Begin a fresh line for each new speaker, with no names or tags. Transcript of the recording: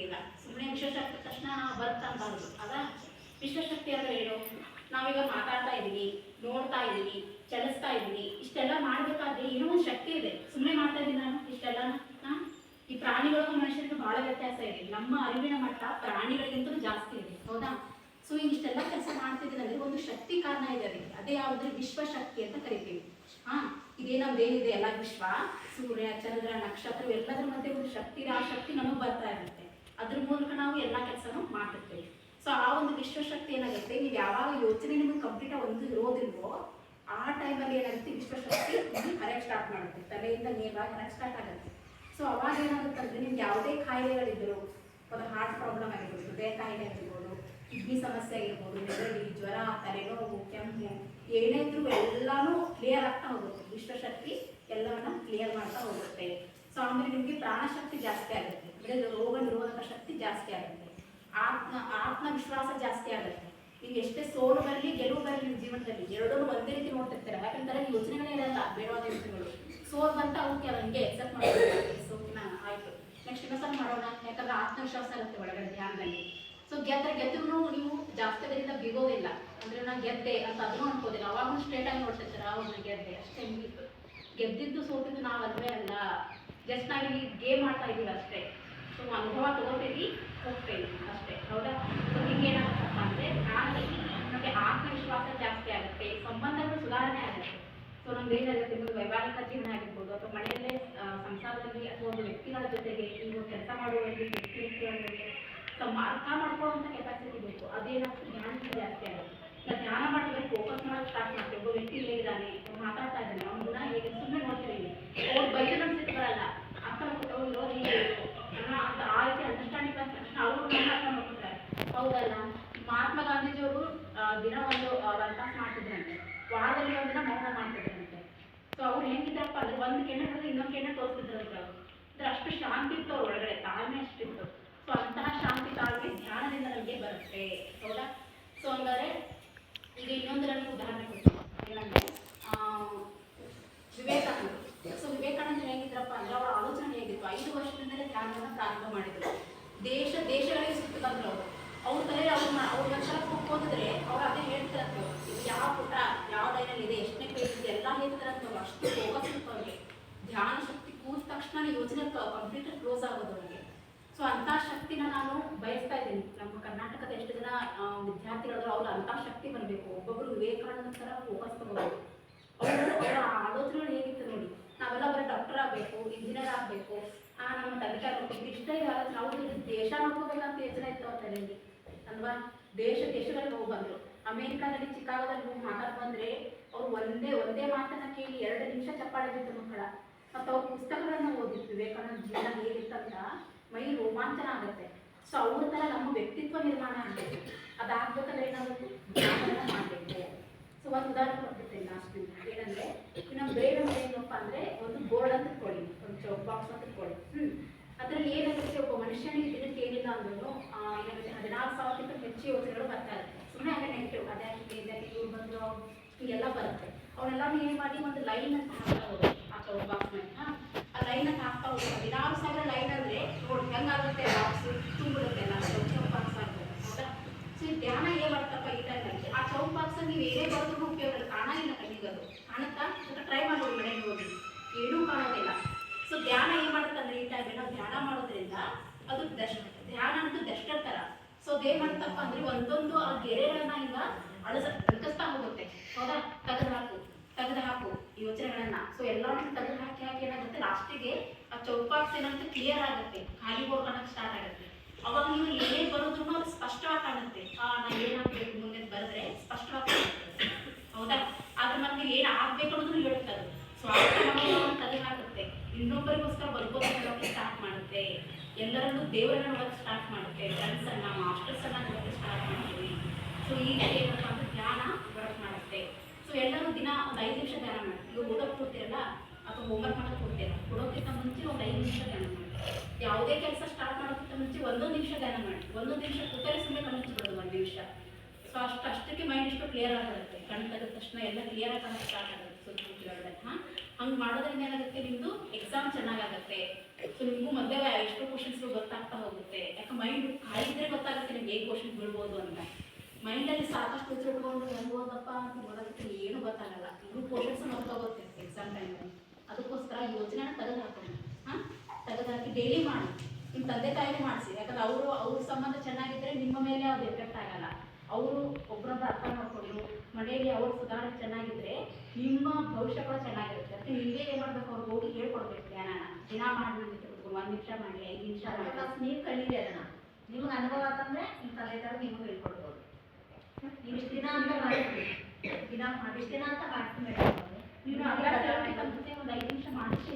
ಇಲ್ಲ ಸುಮ್ಮನೆ ವಿಶ್ವಶಕ್ತಿ ತಕ್ಷಣ ಬರುತ್ತಾ ಅಂತಂದ್ರು ಅದ ವಿಶ್ವಶಕ್ತಿ ಅಂದ್ರೆ ಏನು? ನಾವೀಗ ಮಾತಾಡ್ತಾ ಇದೀವಿ ನೋಡ್ತಾ ಇದೀವಿ ಚಲಿಸ್ತಾ ಇದೀವಿ ಇಷ್ಟೆಲ್ಲ ಮಾಡ್ಬೇಕಾದ್ರೆ ಏನೋ ಒಂದು ಶಕ್ತಿ ಇದೆ. ಸುಮ್ಮನೆ ಮಾಡ್ತಾ ಇದ್ದೀನಿ ನಾನು ಇಷ್ಟೆಲ್ಲ ಈ ಪ್ರಾಣಿಗಳಿಗೂ ಮನುಷ್ಯರಿಗೂ ಬಹಳ ವ್ಯತ್ಯಾಸ ಇದೆ. ನಮ್ಮ ಅರಿವಿನ ಮಟ್ಟ ಪ್ರಾಣಿಗಳಿಗಿಂತ ಜಾಸ್ತಿ ಇದೆ. ಹೌದಾ? ಸೊ ಇಷ್ಟೆಲ್ಲ ಕೆಲಸ ಮಾಡ್ತಿದ್ದೀನಿ ಅಂದ್ರೆ ಒಂದು ಶಕ್ತಿ ಕಾರಣ ಇದೆ ಅದಕ್ಕೆ ಅದೇ ಯಾವ್ದು? ವಿಶ್ವಶಕ್ತಿ ಅಂತ ಕರಿತೀವಿ. ಹಾ? ಇದೇ ನಮ್ದೇನಿದೆ ಎಲ್ಲ ವಿಶ್ವ, ಸೂರ್ಯ, ಚಂದ್ರ, ನಕ್ಷತ್ರ, ಎಲ್ಲದರ ಮಧ್ಯೆ ಒಂದು ಶಕ್ತಿ ಆ ಶಕ್ತಿ ನಮಗೆ ಬರ್ತಾ ಇರುತ್ತೆ. ಅದ್ರ ಮೂಲಕ ನಾವು ಎಲ್ಲ ಕೆಲಸನೂ ಮಾಡ್ತಿರ್ತೀವಿ. ಸೊ ಆ ಒಂದು ವಿಶ್ವಶಕ್ತಿ ಏನಾಗುತ್ತೆ? ನೀವು ಯಾವಾಗ ಯೋಚನೆ ನಿಮಗೆ ಕಂಪ್ಲೀಟ್ ಒಂದು ಇರೋದಿಲ್ವೋ, ಆ ಟೈಮಲ್ಲಿ ಏನಾಗುತ್ತೆ? ವಿಶ್ವಶಕ್ತಿ ನಿಮ್ಗೆ ಹರಕ್ಕೆ ಸ್ಟಾರ್ಟ್ ಮಾಡುತ್ತೆ. ತಲೆಯಿಂದ ನೇರವಾಗಿ ಹರಕ್ ಸ್ಟಾರ್ಟ್ ಆಗುತ್ತೆ. ಸೊ ಅವಾಗ ಏನಾಗುತ್ತೆ ಅಂದ್ರೆ, ನಿಮ್ಗೆ ಯಾವುದೇ ಕಾಯಿಲೆಗಳಿದ್ರು, ಒಂದು ಹಾರ್ಟ್ ಪ್ರಾಬ್ಲಮ್ ಆಗಿರ್ಬೋದು, ಹೃದಯ ಕಾಯಿಲೆ ಆಗಿರ್ಬೋದು ಕಿಡ್ನಿ ಸಮಸ್ಯೆ ಆಗಿರ್ಬೋದು, ನೆಗಡಿ, ಜ್ವರ, ತಲೆನೋವು, ಕೆಮ್ಮು, ಏನೇ ಇದ್ರೂ ಎಲ್ಲಾನು ಕ್ಲಿಯರ್ ಆಗ್ತಾ ಹೋಗುತ್ತೆ. ವಿಶ್ವಶಕ್ತಿ ಎಲ್ಲವನ್ನ ಕ್ಲಿಯರ್ ಮಾಡ್ತಾ ಹೋಗುತ್ತೆ. ಸೊ ಆಮೇಲೆ ನಿಮಗೆ ಪ್ರಾಣಶಕ್ತಿ ಜಾಸ್ತಿ ಆಗುತ್ತೆ. ಅಂದ್ರೆ ರೋಗ ನಿರೋಧಕ ಶಕ್ತಿ ಜಾಸ್ತಿ ಆಗುತ್ತೆ. ಆತ್ಮ, ಆತ್ಮವಿಶ್ವಾಸ ಜಾಸ್ತಿ ಆಗುತ್ತೆ. ನೀವು ಎಷ್ಟೇ ಸೋಲು ಬರಲಿ, ಗೆಲುವು ಬರಲಿ ನಿಮ್ಮ ಜೀವನದಲ್ಲಿ ಎರಡೂ ಒಂದೇ ರೀತಿ ನೋಡ್ತಿರ್ತಾರೆ. ಯಾಕಂದ್ರೆ ಯೋಚನೆಗಳೇ ಇರಲ್ಲ, ಬೇಡವಾದ ಯೋಚನೆಗಳು. ಸೋಲ್ ಬಂತ ಅವಕ್ಕೆ ಹಂಗೆ ಎಕ್ಸೆಪ್ಟ್ ಮಾಡ್ತಾರೆ ಸೊ ಆಯ್ತು. ನೆಕ್ಸ್ಟ್ ಇನ್ನೊಂದ್ಸಲ ಮಾಡೋಣ. ಯಾಕಂದ್ರೆ ಆತ್ಮವಿಶ್ವಾಸ ಇರುತ್ತೆ ಒಳಗಡೆ ಧ್ಯಾನದಲ್ಲಿ. ಸೊ ಗೆದ್ದರೆ ಗೆದ್ದರೂ ನೀವು ಜಾಸ್ತಿ ಅದರಿಂದ ಬಿಗೋದಿಲ್ಲ ಅಂದ್ರೆ ನಾನು ಗೆದ್ದೆ ಅಂತ ಅದನ್ನು ಅನ್ಕೋದಿಲ್ಲ. ಅವಾಗೂ ಸ್ಟ್ರೇಟ್ ಆಗಿ ನೋಡ್ತಿರ್ತಾರೆ ಅವ್ರನ್ನ ಗೆದ್ದೆ. ಅಷ್ಟೇ ಮುಗೀತು ಗೆದ್ದಿದ್ದು ಸೋತಿದ್ದು ನಾವು ಅಲ್ವೇ ಅಲ್ಲ. ಜಸ್ಟ್ ನಾವಿಲ್ಲಿ ಗೇಮ್ ಆಡ್ತಾ ಇದ್ದೀವಿ ಅಷ್ಟೇ. ಸೊ ಅನುಭವ ತಗೋತೀವಿ ಹೋಗ್ತೇವೆ ಅಷ್ಟೇ. ಹೌದಾ? ಸೊ ಹಿಂಗೆ ಏನಾಗುತ್ತಪ್ಪ ಅಂದ್ರೆ ಜ್ಞಾನದಲ್ಲಿ ನಮಗೆ ಆತ್ಮವಿಶ್ವಾಸ ಜಾಸ್ತಿ ಆಗುತ್ತೆ, ಸಂಬಂಧಗಳು ಸುಧಾರಣೆ ಆಗುತ್ತೆ. ಸೊ ನಮ್ದು ಏನಾಗುತ್ತೆ ಒಂದು ವೈವಾಹಿಕ ಜೀವನ ಆಗಿರ್ಬೋದು, ಅಥವಾ ಮನೆಯಲ್ಲೇ ಸಂಸಾರದಲ್ಲಿ ಅಥವಾ ಒಂದು ವ್ಯಕ್ತಿಗಳ ಜೊತೆಗೆ ನೀವು ಕೆಲಸ ಮಾಡುವಲ್ಲಿ ವ್ಯಕ್ತಿ ವ್ಯಕ್ತಿಗಳ ಜೊತೆ ಸಮ, ಅರ್ಥ ಕೆಪಾಸಿಟಿ ಬೇಕು. ಅದೇನಾಗ್ತದೆ ಜ್ಞಾನಕ್ಕೆ ಜಾಸ್ತಿ ಆಗುತ್ತೆ ನಾವು ಧ್ಯಾನ ಮಾಡಿದ್ರೆ ಫೋಕಸ್ ಮಾಡೋಕೆ ಸ್ಟಾರ್ಟ್ ಮಾಡ್ತೀವಿ ಒಬ್ಬ ವ್ಯಕ್ತಿ ಹೇಗಿದ್ದಾನೆ ಅವ್ನು ಮಾತಾಡ್ತಾ ಇದ್ದಾನೆ ಅವ್ನ ಗುಣ ಹೇಗೆ ಸುಮ್ಮನೆ ನೋಡ್ತೀವಿ ಅವ್ರು ಬೈದು ನಮ್ಮ ಸಿಟ್ಟು ಬರಲ್ಲ ಅರ್ಥ ಮಾಡ್ಕೊಂಡು ಅವ್ರು ಇರೋದು ಹೀಗೆ ಇರು. ಅನ್ನೋ ಅಂತ ಆ ರೀತಿ ಅಂಡರ್ಸ್ಟ್ಯಾಂಡಿಂಗ್ ಬಂದ ತಕ್ಷಣ ಅವರು ನಮ್ಮ ಅರ್ಥ ಮಾಡ್ಕೊತಾರೆ ಹೌದಲ್ಲ? ಮಹಾತ್ಮ ಗಾಂಧೀಜಿಯವರು ದಿನ ಒಂದು ತಾಸು ಮಾಡ್ತಿದ್ರಂತೆ. ವಾರದಲ್ಲಿ ಒಂದಿನ ಮೌನ ಮಾಡ್ತಿದ್ರಂತೆ. ಸೊ ಅವ್ರು ಹೆಂಗಿದ್ರಪ್ಪ ಅಂದ್ರೆ ಒಂದು ಕೆನೆ ಹೊಡೆದ್ರೆ ಇನ್ನೊಂದು ಕೆಣ್ಣೆ ತೋರಿಸ್ತಿದ್ರಂತೆ ಅವ್ರು ಅಂದ್ರೆ ಅಷ್ಟು ಶಾಂತಿ ಇತ್ತು ಅವ್ರ ಒಳಗಡೆ ತಾಳ್ಮೆ ಅಷ್ಟಿತ್ತು ಸೊ ಅಂತಹ ಶಾಂತಿ ತಾಳ್ಮೆ ಧ್ಯಾನದಿಂದ ನಮಗೆ ಬರುತ್ತೆ ಹೌದಾ ಸೊ ಹಂಗಾದ್ರೆ ಈಗ ಇನ್ನೊಂದರ ಉದಾಹರಣೆ ಕೊಡ್ತೀನಿ ಏನಂದ್ರೆ ಆ, ವಿವೇಕಾನಂದ ಸೊ ವಿವೇಕಾನಂದ ಹೇಗಿದ್ರಪ್ಪ ಅಂದ್ರೆ ಅವರ ಆಲೋಚನೆ ಹೇಗಿತ್ತು ಐದು ವರ್ಷದಿಂದಲೇ ಧ್ಯಾನವನ್ನು ಪ್ರಾರಂಭ ಮಾಡಿದ್ರು ದೇಶ ದೇಶಗಳಿಗೆ ಸುತ್ತು ಬಂದ್ರು ಅವರು ಅವ್ರ ತಲೆ ಅವ್ರ ಅವ್ರ ಒಂದ್ಸಲ ಕೂತ್ಕೊಂಡಿದ್ರೆ ಅವ್ರು ಅದೇ ಹೇಳ್ತಾರಂತೆ ಅವ್ರು. ಇದು ಯಾವ ಪುಟ ಯಾವ ಲೈನಲ್ಲಿ ಇದೆ ಎಷ್ಟನೇ ಪೇಜ್ ಇದೆ ಎಲ್ಲ ಹೇಳ್ತಾರಂತೆ ಅವ್ರು ಅಷ್ಟು ಫೋಕಸ್ ಇತ್ತು ಅವ್ರಿಗೆ ಧ್ಯಾನ ಶಕ್ತಿ ಕೂತ ಯೋಚನೆ ಕಂಪ್ಲೀಟ್ ಕ್ಲೋಸ್ ಆಗೋದು ಅವ್ರಿಗೆ ಸೊ ಅಂಥ ಶಕ್ತಿನ ನಾನು ಬಯಸ್ತಾ ಇದ್ದೀನಿ. ನಮ್ಮ ಕರ್ನಾಟಕದ ಎಷ್ಟು ಜನ ವಿದ್ಯಾರ್ಥಿಗಳು ಅವ್ರು ಅಂಥ ಶಕ್ತಿ ಬರಬೇಕು. ಒಬ್ಬೊಬ್ರು ವಿವೇಕಾನಂದ ಥರ ಫೋಕಸ್ ತಗೋಬೇಕು. ಅವರು ಅವರ ಆಲೋಚನೆಗಳು ಹೇಗಿತ್ತು ನೋಡಿ. ನಾವೆಲ್ಲ ಬರೀ ಡಾಕ್ಟರ್ ಆಗಬೇಕು ಇಂಜಿನಿಯರ್ ಆಗಬೇಕು. ಆ, ನಮ್ಮ ತಂದೆ ನೋಡ್ಬೇಕು ಇಷ್ಟ ಅವ್ರು ಇದು ದೇಶ ನೋಡ್ಕೋಬೇಕಂತ ಯೋಚನೆ ಇತ್ತು ಅವ್ರ ತಲೆಯಲ್ಲಿ. ಅಲ್ವಾ? ದೇಶ ದೇಶಗಳಿಗೆ ಹೋಗಿ ಬಂದರು. ಅಮೇರಿಕಾದಲ್ಲಿ, ಚಿಕಾಗೋದಲ್ಲಿ ಹೋಗಿ ಮಾತಾಡ್ ಬಂದರೆ ಅವ್ರು ಒಂದೇ ಒಂದೇ ಮಾತನ್ನ ಕೇಳಿ ಎರಡು ನಿಮಿಷ ಚಪ್ಪಾಳೆ ಬಿತ್ತು ಮಕ್ಕಳ. ಮತ್ತು ಪುಸ್ತಕಗಳನ್ನು ಓದಿತ್ತು ವಿವೇಕಾನಂದ ಜೀವನ ಹೇಗಿತ್ತಂತ ಮೈ ರೋಮಾಂಚನ ಆಗುತ್ತೆ. ಸೊ ಅವ್ರ ಥರ ನಮ್ಮ ವ್ಯಕ್ತಿತ್ವ ನಿರ್ಮಾಣ ಆಗಬೇಕು. ಅದಾಗಬೇಕಂದ್ರೆ ಏನಾಗುತ್ತೆ? ಜ್ಞಾನ ಮಾಡಬೇಕು. ಸೊ ಒಂದು ಉದಾಹರಣೆ ಕೊಡ್ತಿರ್ತೇನೆ ಲಾಸ್ಟ್ ಏನಂದ್ರೆ, ಇನ್ನು ಅಂದ್ರೆ ಏನಪ್ಪ ಅಂದ್ರೆ ಒಂದು ಬೋರ್ಡ್ ಅಂತ ಕೊಡಿ ಒಂದು ಚೌಕ್ ಬಾಕ್ಸ್ ಅಂತ ಕೊಡಿ ಹ್ಮ್. ಅದ್ರಲ್ಲಿ ಏನಾಗುತ್ತೆ? ಒಬ್ಬ ಮನುಷ್ಯನಿಗೆ ದಿನಕ್ಕೆ ಏನಿಲ್ಲ ಅಂದ್ರೂ ಏನಾಗುತ್ತೆ? ಹದಿನಾಲ್ಕು ಸಾವಿರಕ್ಕಿಂತ ಹೆಚ್ಚು ಯೋಚನೆಗಳು ಬರ್ತಾ ಇರುತ್ತೆ. ಸುಮ್ಮನೆ ಹಾಗೆ ನೆಗೆಟಿವ್ ಅದ್ಯಾಕೆ ಇವ್ರು ಬಂದ್ರು? ಹೀಗೆಲ್ಲ ಬರುತ್ತೆ. ಅವನ್ನೆಲ್ಲ ಏನು ಮಾಡಿ ಒಂದು ಲೈನ್ ಅಂತ ಹಾಕ್ತಾ ಹೋಗೋದು ಆ ಚೌಕ್ ಬಾಕ್ಸ್ ಮೇಲೆ ಹಾ ಆ ಲೈನ್ ಅಂತ ಹಾಕ್ತಾ ಹೋಗೋದು ಹದಿನಾರು ಸಾವಿರ ಲೈನ್ ಅಂದ್ರೆ ನೋಡಿ ಹೆಂಗಾಗುತ್ತೆ ಬಾಕ್ಸ್ ತುಂಬಿಡುತ್ತೆ ಎಲ್ಲ ಚೌಕ್ ಬಾಕ್ಸ್ ಆಗುತ್ತೆ ಹೌದಾ ಸೊ ಈ ಧ್ಯಾನ ಏನ್ ಮಾಡ್ತಪ್ಪ ಈ ಟೈಮಲ್ಲಿ ಆ ಚೌಕ್ ಬಾಕ್ಸ್ ನೀವು ಏನೇ ಬರೋದ್ರೂ ಉಪಯೋಗ ಇಲ್ಲ ಕಾಣಂಗಿಲ್ಲ ಕಣ್ಣಿಗೆ ಅದು ಕಾಣುತ್ತಾ ಟ್ರೈ ಮಾಡಿ ಮನೆಗೆ ಹೋಗಿ. ಏನೂ ಕಾಣೋದಿಲ್ಲ. ಸೊ ಧ್ಯಾನ ಏನ್ ಮಾಡುತ್ತೆ ಅಂದ್ರೆ ಈ ಟೈಮ್ ನಾವು ಧ್ಯಾನ ಮಾಡೋದ್ರಿಂದ ಅದು ದಶ, ಧ್ಯಾನ ಅಂತೂ ದಷ್ಟರ್ ತರ ಸೊ ಅದೇನ್ ಮಾಡ್ತಪ್ಪ ಅಂದ್ರೆ ಒಂದೊಂದು ಆ ಗೆರೆಗಳನ್ನ ಈಗ ಅಳಸ ಅಳಕಸ್ತಾ ಹೋಗುತ್ತೆ. ಹೌದಾ? ತೆಗೆದು ಹಾಕು ತೆಗೆದು ಹಾಕು ಯೋಚನೆಗಳನ್ನ ಸೊ ಎಲ್ಲಾನು ತೆಗೆದು ಹಾಕಿ ಹಾಕಿ ಏನಾಗುತ್ತೆ? ಲಾಸ್ಟಿಗೆ ಆ ಚೌಕಾಕ್ಸ್ ಏನಂತ ಕ್ಲಿಯರ್ ಆಗುತ್ತೆ. ಖಾಲಿ ಹೋಗೋಣ ಸ್ಟಾರ್ಟ್ ಆಗುತ್ತೆ. ಅವಾಗ ನೀವು ಏನೇ ಬರೋದ್ರು ಅದು ಸ್ಪಷ್ಟವಾಗಿ ಕಾಣುತ್ತೆ. ಆ ನಾನು ಏನಾಗಬೇಕು ಕಾಣುತ್ತೆ ಹೌದಾ? ಆದ್ರೆ ಮತ್ತೆ ಏನು ಆಗ್ಬೇಕು ಅನ್ನೋದನ್ನು ಹೇಳುತ್ತೆ ಅದು. ಸೊ ತಲೆ ಹಾಕುತ್ತೆ ಇನ್ನೊಬ್ಬರಿಗೋಸ್ಕರ ಬದುಕೋದಕ್ಕೆ ಸ್ಟಾರ್ಟ್ ಮಾಡುತ್ತೆ. ಎಲ್ಲರಲ್ಲೂ ದೇವರನ್ನ ನೋಡೋಕೆ ಸ್ಟಾರ್ಟ್ ಮಾಡುತ್ತೆ. ಫ್ರೆಂಡ್ಸ್ ಅನ್ನ ಮಾಸ್ಟರ್ಸ್ ಅನ್ನ ನೋಡೋಕೆ ಸ್ಟಾರ್ಟ್ ಮಾಡ್ತೀವಿ ಸೊ ಈಗ ಏನಪ್ಪ ಅಂದ್ರೆ ಧ್ಯಾನ ವರ್ಕ್ ಮಾಡುತ್ತೆ. ಸೊ ಎಲ್ಲರೂ ದಿನ ಒಂದು ಐದು ನಿಮಿಷ ಧ್ಯಾನ ಮಾಡ್ತೀವಿ. ಓದೋಕೆ ಕೊಡ್ತೀರಲ್ಲ ಅಥವಾ ಹೋಮ್ವರ್ಕ್ ಮಾಡೋಕೆ ಕೊಡ್ತೀರ ಕೊಡೋಕ್ಕಿಂತ ಮುಂಚೆ ಒಂದು ಐದು ನಿಮಿಷ ಧ್ಯಾನ ಮಾಡಿ ಯಾವುದೇ ಕೆಲಸ ಸ್ಟಾರ್ಟ್ ಮಾಡೋಕ್ಕಿಂತ ಮುಂಚೆ ಒಂದೊಂದು ನಿಮಿಷ ಧ್ಯಾನ ಮಾಡಿ ಒಂದೊಂದು ನಿಮಿಷ ಕೂತರೆ ಸುಮ್ಮನೆ ಮುಂಚೆ ಬರೋದು ಒಂದು ನಿಮಿಷ. ಸೊ ಅಷ್ಟು ಅಷ್ಟಕ್ಕೆ ಮೈಂಡ್ ಇಷ್ಟು ಕ್ಲಿಯರ್ ಆಗಿರುತ್ತೆ ಕಣ್ಣು ತೆಗೆದ ತಕ್ಷಣ ಎಲ್ಲ ಕ್ಲಿಯರ್ ಆಗಿ ಕಾಣಕ್ಕೆ ಸ್ಟಾರ್ಟ್ ಆಗುತ್ತೆ ಸ್ವಲ್ಪ ಹಾಂ? ಹಂಗೆ ಮಾಡೋದ್ರಿಂದ ಏನಾಗುತ್ತೆ ನಿಮ್ಮದು ಎಕ್ಸಾಮ್ ಚೆನ್ನಾಗಾಗುತ್ತೆ. ಸೊ ನಿಮಗೂ ಮೊದಲೇ ಎಷ್ಟೋ ಕ್ವಶನ್ಸ್ಗಳು ಗೊತ್ತಾಗ್ತಾ ಹೋಗುತ್ತೆ. ಯಾಕೆ ಮೈಂಡ್ ಕಾಯಿದ್ರೆ ಗೊತ್ತಾಗುತ್ತೆ ನಿಮ್ಗೆ ಹೇಗೆ ಕ್ವಶನ್ ಬೀಳ್ಬೋದು ಅಂತ. ಮೈಂಡಲ್ಲಿ ಸಾಕಷ್ಟು ಉತ್ತರ ಇಟ್ಕೊಂಡು ಹೆಂಗೋದಪ್ಪ ಅಂತ ನೋಡೋದಕ್ಕೆ ಏನು ಗೊತ್ತಾಗಲ್ಲ. ಇವರು ಕ್ವಶನ್ಸ್ ಮರ್ತೋಗುತ್ತೆ ಎಕ್ಸಾಮ್ ಟೈಮಲ್ಲಿ ಅದಕ್ಕೋಸ್ಕರ ಯೋಜನೆನ ತೆಗೆದು ಹಾಕೋಣ ಹಾಂ? ತೆಗೆದು ಹಾಕಿ ಡೈಲಿ ಮಾಡಿ. ನಿಮ್ಮ ತಂದೆ ತಾಯಿನೇ ಮಾಡಿಸಿ. ಯಾಕಂದ್ರೆ ಅವರು ಅವ್ರ ಸಂಬಂಧ ಚೆನ್ನಾಗಿದ್ದರೆ ನಿಮ್ಮ ಮೇಲೆ ಅದು ಎಫೆಕ್ಟ್ ಆಗಲ್ಲ ಅವರು ಒಬ್ಬರೊಬ್ಬರು ಅರ್ಥ ಮಾಡ್ಕೊಂಡು ಮನೆಯಲ್ಲಿ ಅವ್ರ ಸುಧಾರಣೆ ಚೆನ್ನಾಗಿದ್ರೆ ನಿಮ್ಮ ಭವಿಷ್ಯ ಕೂಡ ಚೆನ್ನಾಗಿರುತ್ತೆ. ಅದಕ್ಕೆ ನಿಮಗೆ ಏನು ಮಾಡ್ಬೇಕು ಅವ್ರಿಗೆ ಹೋಗಿ ಹೇಳ್ಕೊಡ್ಬೇಕು ಧ್ಯಾನ. ದಿನ ಮಾಡಿ ಒಂದು ನಿಮಿಷ ಮಾಡಿ ಐದು ನಿಮಿಷ
ನೀವು ಕಲೀರಿ ಅದನ್ನ. ನಿಮ್ಗೆ ಅನುಭವ ಆತಂದ್ರೆ ನಿಮ್ ತಲೆ ತರ ನೀವು ಹೇಳ್ಕೊಡ್ಬೋದು. ನೀವು ಇಷ್ಟು ದಿನ ಅಂತ ಮಾಡಿ ದಿನ ಮಾಡಿ ಇಷ್ಟು ದಿನ ಅಂತ ಮಾಡ್ತೀನಿ
ನೀವು ಅಭ್ಯಾಸ ಹೇಳ್ಬೇಕಂತೆ ಒಂದು ಐದು ನಿಮಿಷ ಮಾಡಿಸಿ